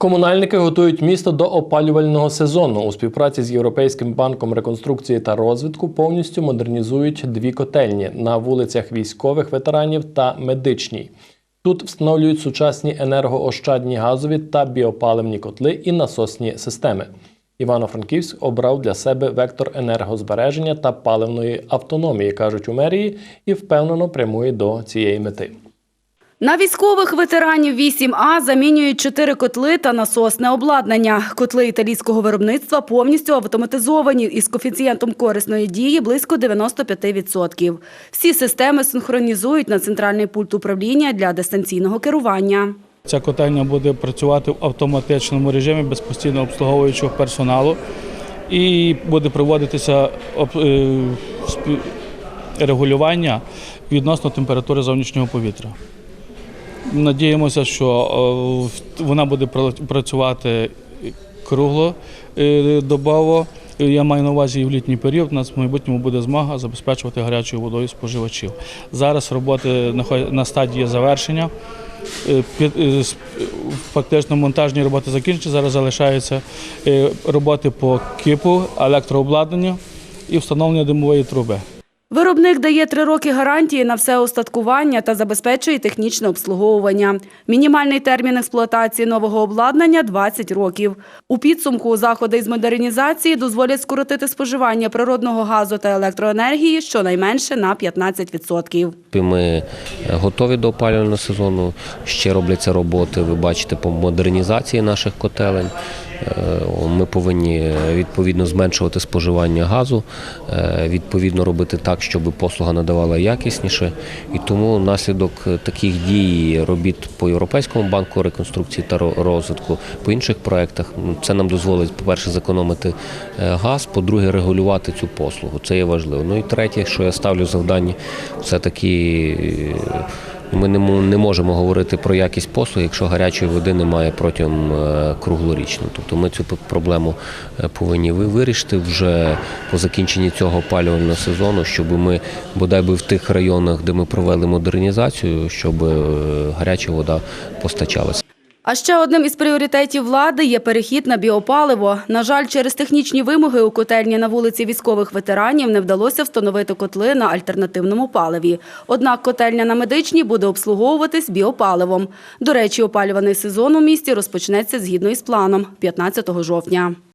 Комунальники готують місто до опалювального сезону. У співпраці з Європейським банком реконструкції та розвитку повністю модернізують дві котельні на вулицях військових ветеранів та медичній. Тут встановлюють сучасні енергоощадні газові та біопаливні котли і насосні системи. Івано-Франківськ обрав для себе вектор енергозбереження та паливної автономії, кажуть у мерії, і впевнено прямує до цієї мети. На військових ветеранів 8А замінюють чотири котли та насосне обладнання. Котли італійського виробництва повністю автоматизовані із коефіцієнтом корисної дії близько 95%. Всі системи синхронізують на центральний пульт управління для дистанційного керування. Ця котельня буде працювати в автоматичному режимі без постійно обслуговуючого персоналу і буде проводитися е, регулювання відносно температури зовнішнього повітря. Надіємося, що е, вона буде працювати кругло е. Я маю на увазі і в літній період. У нас в майбутньому буде змога забезпечувати гарячою водою споживачів. Зараз роботи на стадії завершення. Е, е, е, Фактично монтажні роботи закінчені. Зараз залишаються е, роботи по кипу, електрообладнанню і встановлення димової труби. Виробник дає три роки гарантії на все устаткування та забезпечує технічне обслуговування. Мінімальний термін експлуатації нового обладнання – 20 років. У підсумку заходи із модернізації дозволять скоротити споживання природного газу та електроенергії щонайменше на 15%. Ми е, готові до опалювального сезону. Ще робляться роботи. Ви бачите по модернізації наших котелень. Е, Ми повинні е, відповідно зменшувати споживання газу, е, відповідно робити так, щоб послуга надавала якісніше. І тому наслідок таких дій робіт по Європейському банку реконструкції та розвитку, по інших проєктах, це нам дозволить, по-перше, зекономити е, газ, по-друге, регулювати цю послугу. Це є важливо. Ну і третє, що я ставлю завдання, все-таки е, ми не можемо говорити про якість послуг, якщо гарячої води немає протягом е, круглорічно. Тобто ми цю проблему е, повинні ви- вирішити вже по закінченні цього опалювального сезону, щоб ми бодай би в тих районах, де ми провели модернізацію, щоб е, гаряча вода постачалася. А ще одним із пріоритетів влади є перехід на біопаливо. На жаль, через технічні вимоги у котельні на вулиці військових ветеранів не вдалося встановити котли на альтернативному паливі. Однак котельня на медичній буде обслуговуватись біопаливом. До речі, опалюваний сезон у місті розпочнеться згідно із планом 15 жовтня.